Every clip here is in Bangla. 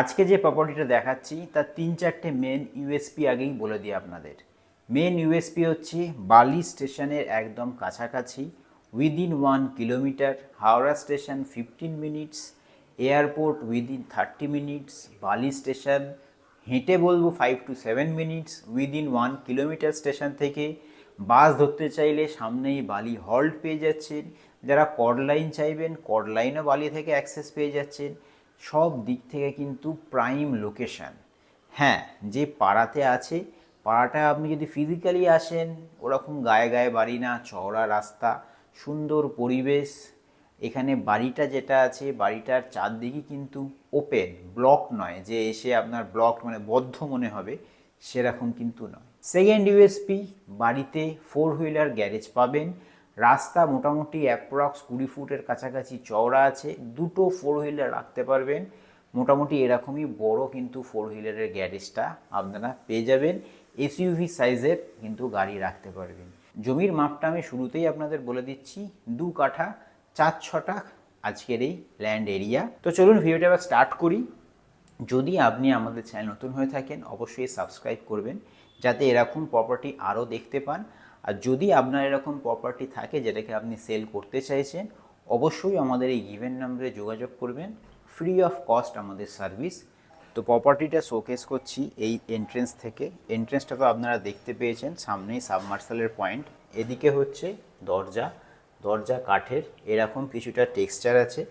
আজকে যে প্রপার্টিটা দেখাচ্ছি, তার তিন চারটে মেন ইউএসপি আগেই বলে দিই আপনাদের। মেন ইউএসপি হচ্ছে বালি স্টেশনের একদম কাছাকাছি within one kilometre Howrah station fifteen minutes airport within thirty minutes Bally station, হেঁটে বলব five to seven minutes within one kilometre station থেকে। বাস ধরতে চাইলে সামনেই বালি হল্ট পেয়ে যাচ্ছেন। যারা কড লাইন চাইবেন কড লাইনও বালি থেকে অ্যাক্সেস পেয়ে যাচ্ছেন। সব দিক থেকে কিন্তু প্রাইম লোকেশান হ্যাঁ যে পাড়াতে আছে, পাড়াটা আপনি যদি ফিজিক্যালি আসেন, ওরকম গায়ে গায়ে বাড়ি না, চওড়া রাস্তা, সুন্দর পরিবেশ, এখানে বাড়িটা যেটা আছে, বাড়িটার চারদিকে কিন্তু ওপেন ব্লক নয়, যে এসে আপনার ব্লক মানে বদ্ধ মনে হবে, সেরকম কিন্তু নয়। সেকেন্ড ইউএসপি বাড়িতে ফোর হুইলার গ্যারেজ পাবেন রাস্তা মোটামুটি অ্যাপ্রক্স কুড়ি ফুটের কাছাকাছি চওড়া আছে, দুটো ফোর হুইলার রাখতে পারবেন। মোটামুটি এরকমই বড় কিন্তু ফোর হুইলারের গ্যারেজটা আপনারা পেয়ে যাবেন। এসইউভি সাইজের কিন্তু গাড়ি রাখতে পারবেন। জমির মাপটা আমি শুরুতেই আপনাদের বলে দিচ্ছি, দু কাঠা, চার ছটা আজকের এই ল্যান্ড এরিয়া তো চলুন ভিডিওটা এবার স্টার্ট করি। যদি আপনি আমাদের চ্যানেল নতুন হয়ে থাকেন, অবশ্যই সাবস্ক্রাইব করবেন, যাতে এরকম প্রপার্টি আরও দেখতে পান। আর যদি আপনার এরকম প্রপার্টি থাকে যেটাকে আপনি সেল করতে চাইছেন, অবশ্যই আমাদের এই গিভেন নাম্বারে যোগাযোগ করবেন। ফ্রি অফ কস্ট আমাদের সার্ভিস তো প্রপার্টিটা শোকেস করছি এই এন্ট্রেন্স থেকে। এন্ট্রেন্সটা তো আপনারা দেখতে পেয়েছেন, সামনেই সাবমার্সালের পয়েন্ট এদিকে হচ্ছে দরজা। দরজা কাঠের, এরকম কিছুটা টেক্সচার আছে।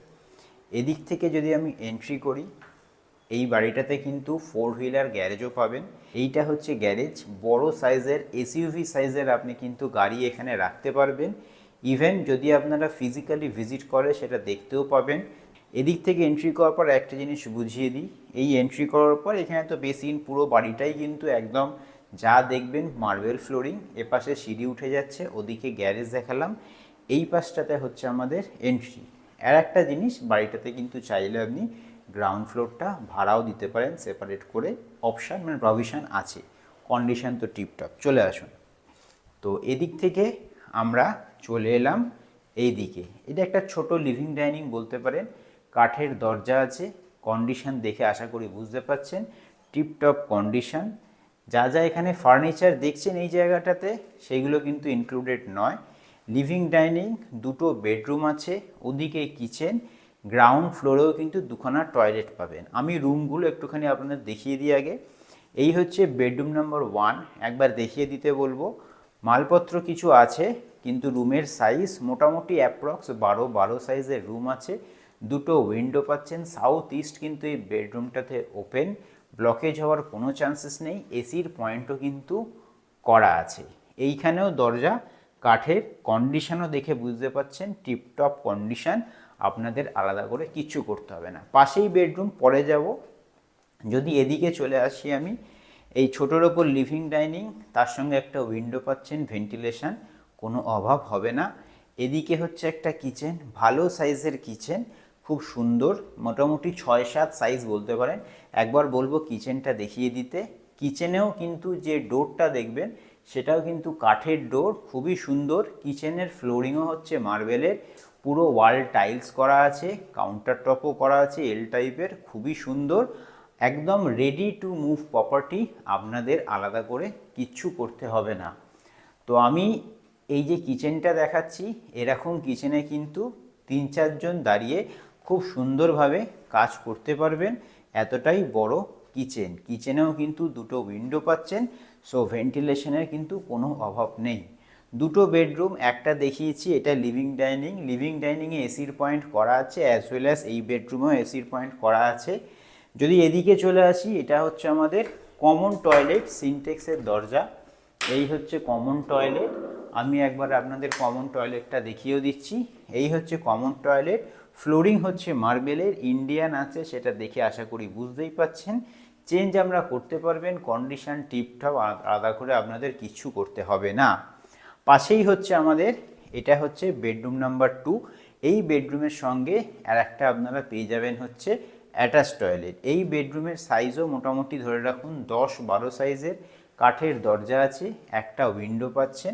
এদিক থেকে যদি আমি এন্ট্রি করি এই বাড়িটাতে কিন্তু ফোর হুইলার গ্যারেজও পাবেন। এইটা হচ্ছে গ্যারেজ বড় সাইজের এসইউভি সাইজের আপনি কিন্তু গাড়ি এখানে রাখতে পারবেন। ইভেন যদি আপনারা ফিজিক্যালি ভিজিট করে, সেটা দেখতেও পাবেন। এদিক থেকে এন্ট্রি করার পর একটা জিনিস বুঝিয়ে দিই। এই এন্ট্রি করার পর এখানে তো বেসিন পুরো বাড়িটাই কিন্তু একদম যা দেখবেন মার্বেল ফ্লোরিং এপাশে সিঁড়ি উঠে যাচ্ছে, ওদিকে গ্যারেজ দেখালাম। এই পাশটাতে হচ্ছে আমাদের এন্ট্রি আর একটা জিনিস বাড়িটাতে কিন্তু চাইলে আপনি গ্রাউন্ড ফ্লোরটা ভাড়াও দিতে পারেন সেপারেট করে অপশান মানে প্রভিশন আছে। কন্ডিশন তো টিপটপ চলে আসুন। তো এদিক থেকে আমরা চলে এলাম এই দিকে এটা একটা ছোট লিভিং ডাইনিং বলতে পারেন। কাঠের দরজা আছে। কন্ডিশন দেখে আশা করি বুঝতে পারছেন। টিপটপ কন্ডিশন যা যা এখানে ফার্নিচার দেখছেন এই জায়গাটাতে, সেগুলো কিন্তু ইনক্লুডেড নয়। লিভিং ডাইনিং দুটো বেডরুম আছে। ওদিকে কিচেন গ্রাউন্ড ফ্লোরেও কিন্তু দুখানা টয়লেট পাবেন। আমি রুমগুলো একটুখানি আপনাদের দেখিয়ে দিই আগে। এই হচ্ছে বেডরুম নাম্বার ওয়ান একবার দেখিয়ে দিতে বলব। মালপত্র কিছু আছে, কিন্তু রুমের সাইজ মোটামুটি অ্যাপ্রক্স বারো বারো সাইজের রুম আছে। দুটো উইন্ডো পাচ্ছেন। সাউথ ইস্ট কিন্তু এই বেডরুমটাতে ওপেন ব্লকেজ হওয়ার কোনো চান্সেস নেই। এসির পয়েন্টও কিন্তু করা আছে। এইখানেও দরজা, কাঠের কন্ডিশনও দেখে বুঝতে পাচ্ছেন। টিপটপ কন্ডিশন আপনাদের আলাদা করে কিচ্ছু করতে হবে না। পাশেই বেডরুম, পরে যাব। যদি এদিকে চলে আসি আমি, এই ছোটোর ওপর লিভিং ডাইনিং, তার সঙ্গে একটা উইন্ডো পাচ্ছেন, ভেন্টিলেশন, কোনো অভাব হবে না। এদিকে হচ্ছে একটা কিচেন, ভালো সাইজের কিচেন, খুব সুন্দর, মোটামুটি ছয় সাত সাইজ বলতে পারেন। একবার বলব কিচেনটা দেখিয়ে দিতে। কিচেনেও কিন্তু যে ডোরটা দেখবেন, সেটাও কিন্তু কাঠের ডোর, খুবই সুন্দর। কিচেনের ফ্লোরিংও হচ্ছে মার্বেলের। পুরো ওয়াল টাইলস করা আছে কাউন্টার টপও করা আছে এল টাইপের খুবই সুন্দর। একদম রেডি টু মুভ প্রপার্টি আপনাদের আলাদা করে কিচ্ছু করতে হবে না। তো আমি এই যে কিচেনটা দেখাচ্ছি, এরকম কিচেনে কিন্তু তিন চারজন দাঁড়িয়ে খুব সুন্দরভাবে কাজ করতে পারবেন। এতটাই বড় কিচেন কিচেনেও কিন্তু দুটো উইন্ডো পাচ্ছেন সো ভেন্টিলেশনের কিন্তু কোনো অভাব নেই। দুটো বেডরুম, একটা দেখিয়েছি, এটা লিভিং ডাইনিং লিভিং ডাইনিংয়ে এসির পয়েন্ট করা আছে অ্যাজ ওয়েল অ্যাজ এই বেডরুমেও এসির পয়েন্ট করা আছে। যদি এদিকে চলে আসি, এটা হচ্ছে আমাদের কমন টয়লেট সিনটেক্সের দরজা। এই হচ্ছে কমন টয়লেট আমি একবার আপনাদের কমন টয়লেটটা দেখিয়েও দিচ্ছি। এই হচ্ছে কমন টয়লেট ফ্লোরিং হচ্ছে মার্বেলের ইন্ডিয়ান আছে, সেটা দেখে আশা করি বুঝতেই পাচ্ছেন। চেঞ্জ আমরা করতে পারবেন কন্ডিশন টিপটপ আলাদা করে আপনাদের কিচ্ছু করতে হবে না। পাশেই হচ্ছে আমাদের, এটা হচ্ছে বেডরুম নাম্বার টু। এই বেডরুমের সঙ্গে আর একটা আপনারা পেয়ে যাবেন হচ্ছে অ্যাটাচ টয়লেট। এই বেডরুমের সাইজও মোটামুটি ধরে রাখুন, দশ বারো সাইজের কাঠের দরজা আছে, একটা উইন্ডো পাচ্ছেন।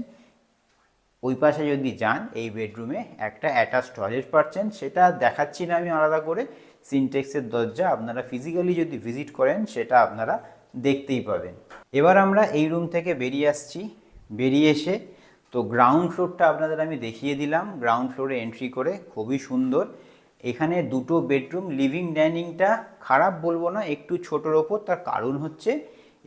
ওই পাশে যদি যান, এই বেডরুমে একটা অ্যাটাচ টয়লেট পাচ্ছেন। সেটা দেখাচ্ছি না আমি আলাদা করে, সিনটেক্সের দরজা আপনারা ফিজিক্যালি যদি ভিজিট করেন, সেটা আপনারা দেখতেই পাবেন। এবার আমরা এই রুম থেকে বেরিয়ে আসছি। বেরিয়ে এসে তো গ্রাউন্ড ফ্লোরটা আপনাদের আমি দেখিয়ে দিলাম। গ্রাউন্ড ফ্লোরে এন্ট্রি করে, খুবই সুন্দর। এখানে দুটো বেডরুম লিভিং ডাইনিংটা খারাপ বলব না, একটু ছোটোর ওপর, তার কারণ হচ্ছে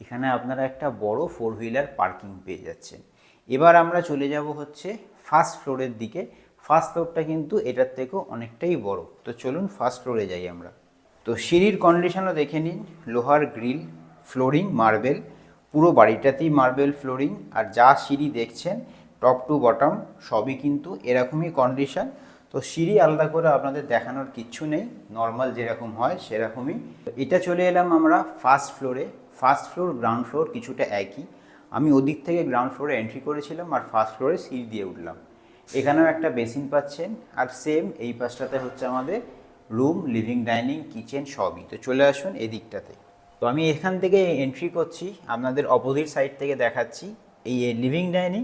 এখানে আপনারা একটা বড় ফোর হুইলার পার্কিং পেয়ে যাচ্ছেন। এবার আমরা চলে যাব হচ্ছে ফার্স্ট ফ্লোরের দিকে। ফার্স্ট ফ্লোরটা কিন্তু এটার থেকেও অনেকটাই বড়। তো চলুন ফার্স্ট ফ্লোরে যাই আমরা। তো সিঁড়ির কন্ডিশনও দেখে নিন। লোহার গ্রিল ফ্লোরিং মার্বেল পুরো বাড়িটাতেই মার্বেল ফ্লোরিং আর যা সিঁড়ি দেখছেন টপ টু বটম সবই কিন্তু এরকমই কন্ডিশন তো সিঁড়ি আলাদা করে আপনাদের দেখানোর কিচ্ছু নেই নর্মাল যেরকম হয় সেরকমই। এটা চলে এলাম আমরা ফার্স্ট ফ্লোরে ফার্স্ট ফ্লোর গ্রাউন্ড ফ্লোর কিছুটা একই। আমি ওদিক থেকে গ্রাউন্ড ফ্লোরে এন্ট্রি করেছিলাম আর ফার্স্ট ফ্লোরে সিঁড়ি দিয়ে উঠলাম। এখানেও একটা বেসিন পাচ্ছেন আর সেম এই পাশটাতে হচ্ছে আমাদের রুম লিভিং ডাইনিং কিচেন সবই। তো চলে আসুন এদিকটাতে। তো আমি এখান থেকে এন্ট্রি করছি, আপনাদের অপোজিট সাইড থেকে দেখাচ্ছি। এই লিভিং ডাইনিং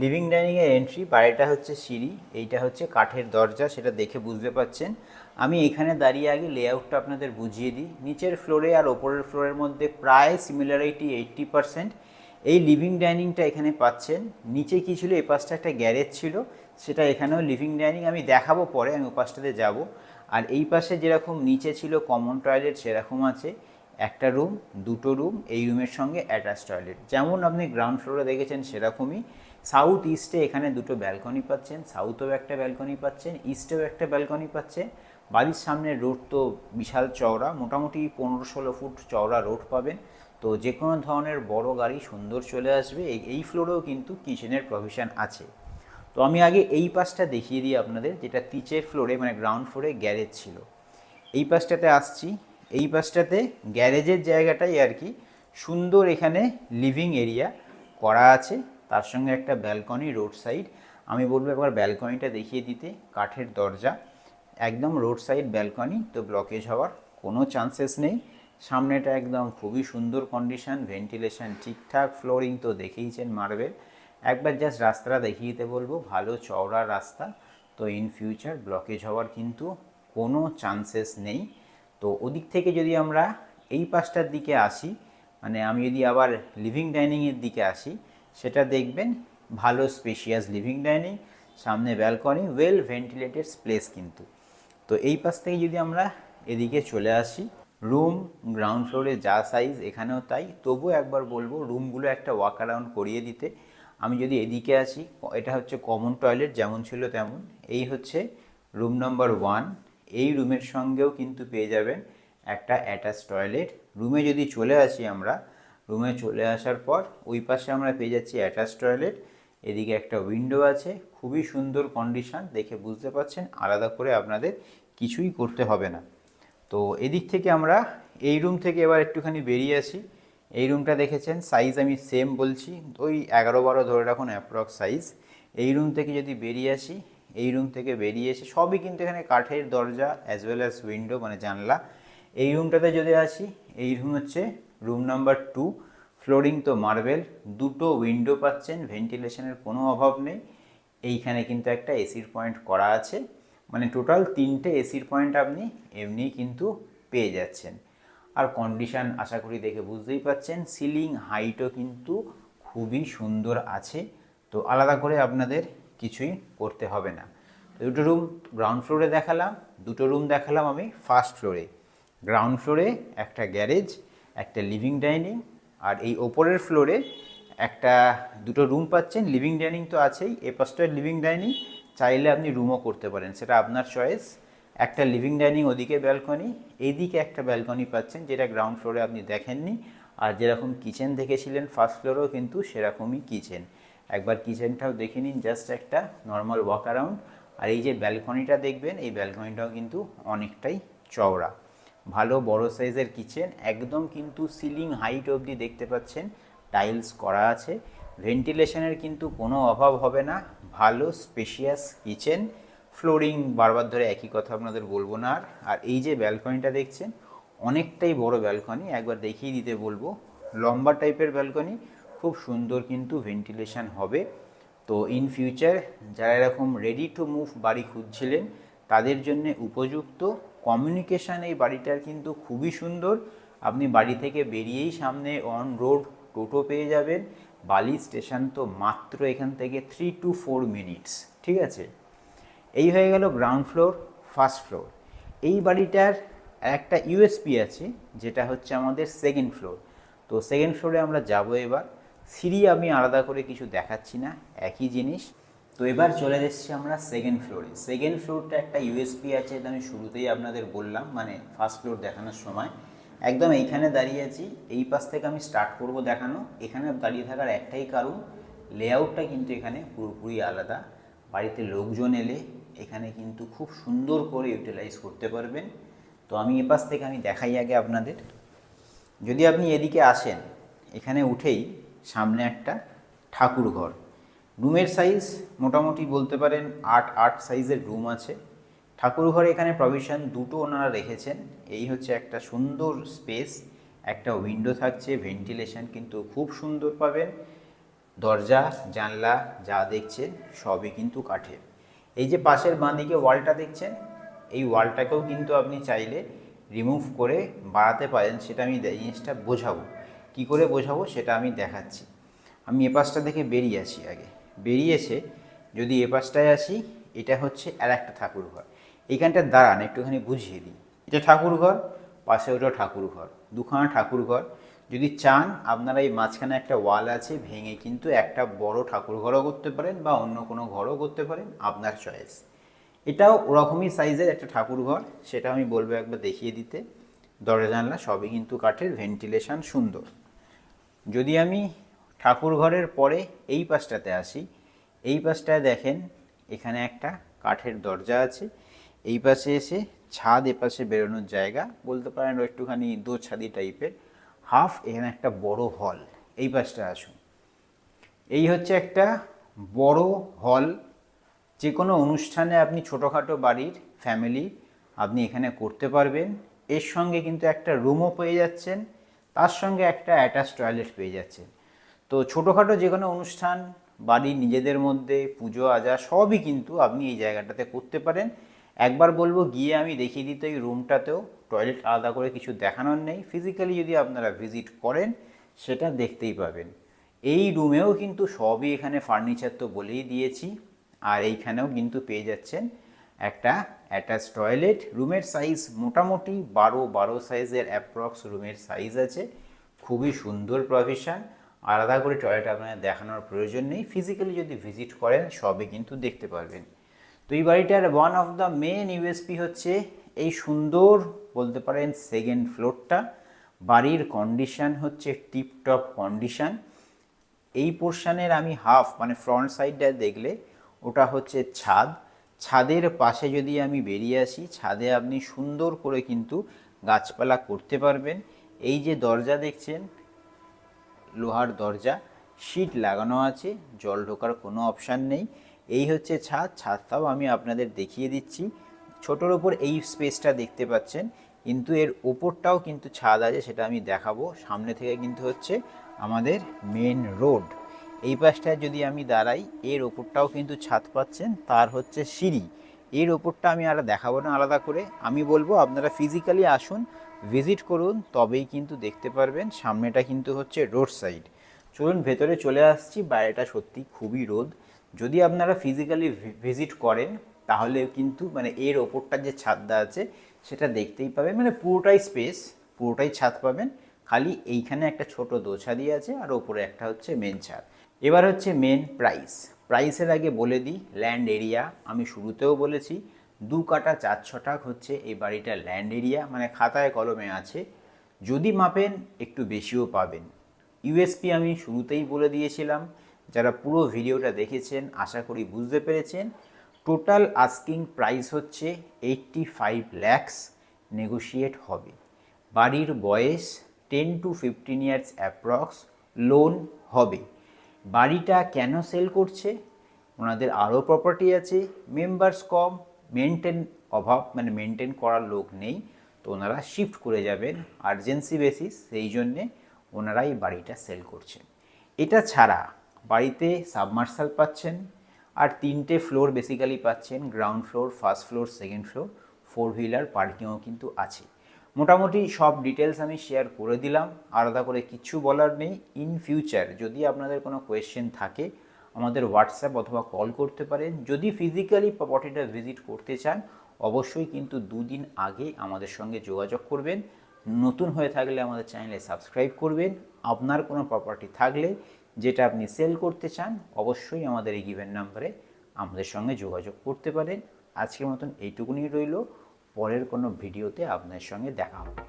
লিভিং ডাইনিংয়ের এন্ট্রি বাড়িটা হচ্ছে সিঁড়ি, এইটা হচ্ছে কাঠের দরজা, সেটা দেখে বুঝতে পাচ্ছেন আমি এখানে দাঁড়িয়ে আগে লেআউটটা আপনাদের বুঝিয়ে দিই। নিচের ফ্লোরে আর ওপরের ফ্লোরের মধ্যে প্রায় সিমিলারিটি এইট্টি পারসেন্ট এই লিভিং ডাইনিংটা এখানে পাচ্ছেন। নিচে কি ছিল এ পাশটা একটা গ্যারেজ ছিল, সেটা এখানেও লিভিং ডাইনিং আমি দেখাবো পরে, আমি ওপাশটাতে পাশটাতে যাব। আর এই পাশে যেরকম নিচে ছিল কমন টয়লেট সেরকম আছে একটা রুম দুটো রুম এই রুমের সঙ্গে অ্যাটাচ টয়লেট যেমন আপনি গ্রাউন্ড ফ্লোরে দেখেছেন, সেরকমই। সাউথ ইস্টে এখানে দুটো ব্যালকনি পাচ্ছেন সাউথেও একটা ব্যালকনি পাচ্ছেন ইস্টেও একটা ব্যালকনি পাচ্ছেন বাড়ির সামনে রোড তো বিশাল চওড়া, মোটামুটি পনেরো ষোলো ফুট চওড়া রোড পাবেন। তো যে কোনো ধরনের বড় গাড়ি সুন্দর চলে আসবে, এই এই ফ্লোরেও কিন্তু কিচেনের প্রভিশন আছে। তো আমি আগে এই পাশটা দেখিয়ে দিই আপনাদের, যেটা তিচের ফ্লোরে মানে গ্রাউন্ড ফ্লোরে গ্যারেজ ছিল। এই পাশটাতে আসছি, এই পাশটাতে গ্যারেজের জায়গাটাই আর কি সুন্দর এখানে লিভিং এরিয়া করা আছে। তার সঙ্গে একটা ব্যালকনি রোড সাইড আমি বলব একবার ব্যালকনিটা দেখিয়ে দিতে, কাঠের দরজা। একদম রোড সাইড ব্যালকনি তো ব্লকেজ হওয়ার কোনো চান্সেস নেই। সামনেটা একদম খুবই সুন্দর কন্ডিশন ভেন্টিলেশন ঠিকঠাক ফ্লোরিং তো দেখেইছেন মার্বেল একবার জাস্ট রাস্তাটা দেখিয়ে দিতে বলব, ভালো চওড়া রাস্তা। তো ইন ফিউচার ব্লকেজ হওয়ার কিন্তু কোনো চান্সেস নেই। তো ওদিক থেকে যদি আমরা এই পাশটার দিকে আসি মানে আমি যদি আবার লিভিং ডাইনিংয়ের দিকে আসি সেটা দেখবেন, ভালো স্পেশিয়াস লিভিং ডাইনিং সামনে ব্যালকনি ওয়েল ভেন্টিলেটেড প্লেস কিন্তু। তো এই পাশ থেকে যদি আমরা এদিকে চলে আসি রুম গ্রাউন্ড ফ্লোরে যা সাইজ এখানেও তাই, তবুও একবার বলব রুমগুলো একটা ওয়াক অ্যারাউন্ড করিয়ে দিতে। আমি যদি এদিকে আসি, এটা হচ্ছে কমন টয়লেট যেমন ছিল তেমন। এই হচ্ছে রুম নাম্বার ওয়ান এই রুমের সঙ্গেও কিন্তু পেয়ে যাবেন একটা অ্যাটাচ টয়লেট রুমে যদি চলে আসি আমরা রুমে চলে আসার পর ওই পাশে আমরা পেয়ে যাচ্ছি অ্যাটাচ টয়লেট। এদিকে একটা উইন্ডো আছে, খুবই সুন্দর কন্ডিশন, দেখে বুঝতে পারছেন, আলাদা করে আপনাদের কিছুই করতে হবে না। তো এদিক থেকে আমরা এই রুম থেকে এবার একটুখানি বেরিয়ে আসি। এই রুমটা দেখেছেন সাইজ আমি সেম বলছি, ওই এগারো বারো ধরে রাখুন অ্যাপ্রক্স সাইজ এই রুম থেকে যদি বেরিয়ে আসি, এই রুম থেকে বেরিয়ে এসে সবই কিন্তু এখানে কাঠের দরজা অ্যাজ ওয়েল অ্যাজ উইন্ডো মানে জানলা। এই রুমটাতে যদি আসি, এই রুম হচ্ছে রুম নাম্বার টু ফ্লোরিং তো মার্বেল দুটো উইন্ডো পাচ্ছেন ভেন্টিলেশনের কোনো অভাব নেই। এইখানে কিন্তু একটা এসির পয়েন্ট করা আছে। মানে টোটাল তিনটে এসির পয়েন্ট আপনি এমনি কিন্তু পেয়ে যাচ্ছেন। আর কন্ডিশন আশা করি দেখে বুঝতেই পাচ্ছেন সিলিং হাইটও কিন্তু খুবই সুন্দর আছে। তো আলাদা করে আপনাদের কিছুই করতে হবে না। দুটো রুম গ্রাউন্ড ফ্লোরে দেখালাম, দুটো রুম দেখালাম আমি ফার্স্ট ফ্লোরে গ্রাউন্ড ফ্লোরে একটা গ্যারেজ একটা লিভিং ডাইনিং আর এই ওপরের ফ্লোরে একটা দুটো রুম পাচ্ছেন লিভিং ডাইনিং তো আছেই, এ পাশটায় লিভিং ডাইনিং চাইলে আপনি রুমও করতে পারেন। সেটা আপনার চয়েস একটা লিভিং ডাইনিং ওদিকে ব্যালকনি এইদিকে একটা ব্যালকনি পাচ্ছেন, যেটা গ্রাউন্ড ফ্লোরে আপনি দেখেননি। আর যেরকম কিচেন দেখেছিলেন ফার্স্ট ফ্লোরেও কিন্তু সেরকমই কিচেন একবার কিচেনটাও দেখে নিন জাস্ট একটা নর্মাল ওয়াক অ্যারাউন্ড আর এই যে ব্যালকনিটা দেখবেন, এই ব্যালকনিটাও কিন্তু অনেকটাই চওড়া। ভালো বড় সাইজের কিচেন, একদম কিন্তু সিলিং হাইট অবধি দেখতে পাচ্ছেন, টাইলস করা আছে। ভেন্টিলেশনের কিন্তু কোনো অভাব হবে না, ভালো স্পেশিয়াস কিচেন। ফ্লোরিং বারবার ধরে একই কথা আপনাদের বলব না আর। আর এই যে ব্যালকনিটা দেখছেন, অনেকটাই বড় ব্যালকনি, একবার দেখিয়ে দিতে বলব। লম্বা টাইপের ব্যালকনি, খুব সুন্দর কিন্তু ভেন্টিলেশন হবে। তো ইন ফিউচার যারা এরকম রেডি টু মুভ বাড়ি খুঁজছিলেন, তাদের জন্য উপযুক্ত। কমিউনিকেশান এই বাড়িটার কিন্তু খুবই সুন্দর। আপনি বাড়ি থেকে বেরিয়েই সামনে অন রোড টোটো পেয়ে যাবেন। বালি স্টেশন তো মাত্র এখান থেকে থ্রি টু ফোর মিনিটস ঠিক আছে? এই হয়ে গেল গ্রাউন্ড ফ্লোর ফার্স্ট ফ্লোর এই বাড়িটার একটা ইউএসপি আছে, যেটা হচ্ছে আমাদের সেকেন্ড ফ্লোর তো সেকেন্ড ফ্লোরে আমরা যাব এবার। সিঁড়ি আমি আলাদা করে কিছু দেখাচ্ছি না, একই জিনিস। তো এবার চলে এসেছি আমরা সেকেন্ড ফ্লোরে সেকেন্ড ফ্লোরটা একটা ইউএসপি আছে এটা আমি শুরুতেই আপনাদের বললাম মানে ফার্স্ট ফ্লোর দেখানোর সময়। একদম এইখানে দাঁড়িয়ে আছি, এই পাশ থেকে আমি স্টার্ট করব দেখানো। এখানে দাঁড়িয়ে থাকার একটাই কারণ লেআউটটা কিন্তু এখানে পুরোপুরি আলাদা। বাড়িতে লোকজন এলে এখানে কিন্তু খুব সুন্দর করে ইউটিলাইজ করতে পারবেন। তো আমি এ পাশ থেকে আমি দেখাই আগে আপনাদের। যদি আপনি এদিকে আসেন, এখানে উঠেই সামনে একটা ঠাকুর ঘর রুমের সাইজ মোটামুটি বলতে পারেন আট আট সাইজের রুম আছে। ঠাকুর ঘরে এখানে প্রভিশন দুটো ওনারা রেখেছেন। এই হচ্ছে একটা সুন্দর স্পেস একটা উইন্ডো থাকছে ভেন্টিলেশন কিন্তু খুব সুন্দর পাবেন। দরজা, জানলা যা দেখছেন সবই কিন্তু কাঠের। এই যে পাশের বাঁ দিকে ওয়ালটা দেখছেন, এই ওয়ালটাকেও কিন্তু আপনি চাইলে রিমুভ করে বাড়াতে পারেন, সেটা আমি জিনিসটা বোঝাবো। কি করে বোঝাবো সেটা আমি দেখাচ্ছি। আমি এ পাশটা থেকে বেরিয়ে আসি আগে। বেরিয়েছে, যদি এ পাশটায় আসি, এটা হচ্ছে আর একটা ঠাকুর ঘর এইখানটা দাঁড়ান, একটুখানি বুঝিয়ে দিই। এটা ঠাকুর ঘর পাশে ওটা ঠাকুর ঘর দুখানা ঠাকুর ঘর যদি চান, আপনারা এই মাঝখানে একটা ওয়াল আছে, ভেঙে কিন্তু একটা বড় ঠাকুর ঘরও করতে পারেন বা অন্য কোনো ঘরও করতে পারেন, আপনার চয়েস। এটাও ওরকমই সাইজের একটা ঠাকুর ঘর সেটা আমি বলব একবার দেখিয়ে দিতে। দরজা জানলা সবই কিন্তু কাঠের, ভেন্টিলেশন সুন্দর। যদি আমি ঠাকুর ঘরের পরে এই পাশটাতে আসি। এই পাশটায় দেখেন এখানে একটা কাঠের দরজা আছে। এই পাশে এসে ছাদ এ পাশে বেরোনোর জায়গা। বলতে পারেন একটুখানি দো ছাদি টাইপের। হাফ এখানে একটা বড় হল। এই পাশটা আসুন। এই হচ্ছে একটা বড় হল। যে কোনো অনুষ্ঠানে আপনি ছোটোখাটো বাড়ির ফ্যামিলি আপনি এখানে করতে পারবেন। এর সঙ্গে কিন্তু একটা রুমও পেয়ে যাচ্ছেন। তার সঙ্গে একটা অ্যাটাচ টয়লেট পেয়ে যাচ্ছেন। তো ছোটোখাটো যে কোনো অনুষ্ঠান, বাড়ির নিজেদের মধ্যে, পুজো, আজা, সবই কিন্তু আপনি এই জায়গাটাতে করতে পারেন। একবার বলব, গিয়ে আমি দেখিয়ে দিতে এই রুমটাতেও। টয়লেট আলাদা করে কিছু দেখানোর নেই। ফিজিক্যালি যদি আপনারা ভিজিট করেন, সেটা দেখতেই পাবেন। এই রুমেও কিন্তু সবই এখানে ফার্নিচার তো বলেই দিয়েছি। আর এইখানেও কিন্তু পেয়ে যাচ্ছেন একটা অ্যাটাচ টয়লেট রুমের সাইজ মোটামুটি বারো বারো সাইজের অ্যাপ্রক্স রুমের সাইজ আছে। খুবই সুন্দর প্রভিশন আলাদা করে টয়লেট আপনার দেখানোর প্রয়োজন নেই। ফিজিক্যালি যদি ভিজিট করেন, সবই কিন্তু দেখতে পারবেন। তো এই বাড়িটার one of the main USP হচ্ছে এই সুন্দর, বলতে পারেন সেকেন্ড ফ্লোরটা বাড়ির কন্ডিশন হচ্ছে টিপটপ কন্ডিশন এই পোর্শানের আমি হাফ মানে ফ্রন্ট সাইডটা দেখলে ওটা হচ্ছে ছাদ। ছাদের পাশে যদি আমি বেরিয়ে আসি, ছাদে আপনি সুন্দর করে কিন্তু গাছপালা করতে পারবেন। এই যে দরজা দেখছেন লোহার দরজা শীট লাগানো আছে, জল ঢোকার কোনো অপশান নেই। এই হচ্ছে ছাদ, ছাদটাও আমি আপনাদের দেখিয়ে দিচ্ছি। ছোটোর ওপর এই স্পেসটা দেখতে পাচ্ছেন, কিন্তু এর ওপরটাও কিন্তু ছাদ আছে, সেটা আমি দেখাবো। সামনে থেকে কিন্তু হচ্ছে আমাদের মেন রোড এই পাশটায় যদি আমি দাঁড়াই, এর ওপরটাও কিন্তু ছাদ পাচ্ছেন, তার হচ্ছে সিঁড়ি। এর ওপরটা আমি আর দেখাবো না আলাদা করে। আমি বলব, আপনারা ফিজিক্যালি আসুন ভিজিট করুন, তবেই কিন্তু দেখতে পারবেন। সামনেটা কিন্তু হচ্ছে রোড সাইড চলুন, ভেতরে চলে আসছি। বাইরেটা সত্যি খুবই রোদ। যদি আপনারা ফিজিক্যালি ভিজিট করেন, তাহলে কিন্তু মানে এর ওপরটা যে ছাদটা আছে, সেটা দেখতেই পাবেন। মানে পুরোটাই স্পেস পুরোটাই ছাদ পাবেন। খালি এইখানে একটা ছোট দোছা দিয়ে আছে, আর ওপরে একটা হচ্ছে মেন ছাদ। এবার হচ্ছে মেন প্রাইস প্রাইসের আগে বলে দিই ল্যান্ড এরিয়া আমি শুরুতেও বলেছি, দু কাটা চার ছটাক হচ্ছে এই বাড়িটার ল্যান্ড এরিয়া মানে খাতায় কলমে আছে। যদি মাপেন, একটু বেশিও পাবেন। ইউএসপি আমি শুরুতেই বলে দিয়েছিলাম। যারা পুরো ভিডিওটা দেখেছেন, আশা করি বুঝতে পেরেছেন। টোটাল আস্কিং প্রাইস হচ্ছে এইট্টি ফাইভ ল্যাক্স নেগোশিয়েট হবে। বাড়ির বয়স ten to fifteen years approx loan হবে। বাড়িটা কেন সেল করছে? ওনাদের আরও প্রপার্টি আছে মেম্বার্স কম মেনটেন অভাব মানে মেনটেন করার লোক নেই, তো ওনারা শিফট করে যাবেন আর্জেন্সি বেসিস সেই জন্যে ওনারাই বাড়িটা সেল করছেন। এটা ছাড়া বাড়িতে সাবমার্সাল পাচ্ছেন, আর তিনটে ফ্লোর বেসিক্যালি পাচ্ছেন ground floor first floor second floor four wheeler পার্কিংও কিন্তু আছে। মোটামুটি সব ডিটেলস আমি শেয়ার করে দিলাম। আলাদা করে কিছু বলার নেই। ইন ফিউচার যদি আপনাদের কোনো কোয়েশ্চেন থাকে, আমাদের হোয়াটসঅ্যাপ অথবা কল করতে পারেন। যদি ফিজিক্যালি প্রপার্টিটা ভিজিট করতে চান, অবশ্যই কিন্তু দুদিন আগে আমাদের সঙ্গে যোগাযোগ করবেন। নতুন হয়ে থাকলে আমাদের চ্যানেলে সাবস্ক্রাইব করবেন। আপনার কোনো প্রপার্টি থাকলে যেটা আপনি সেল করতে চান, অবশ্যই আমাদের এই গিভেন নাম্বারে আমাদের সঙ্গে যোগাযোগ করতে পারেন। আজকের মতন এইটুকুনি রইল। পরের কোনো ভিডিওতে আপনার সঙ্গে দেখা হবে।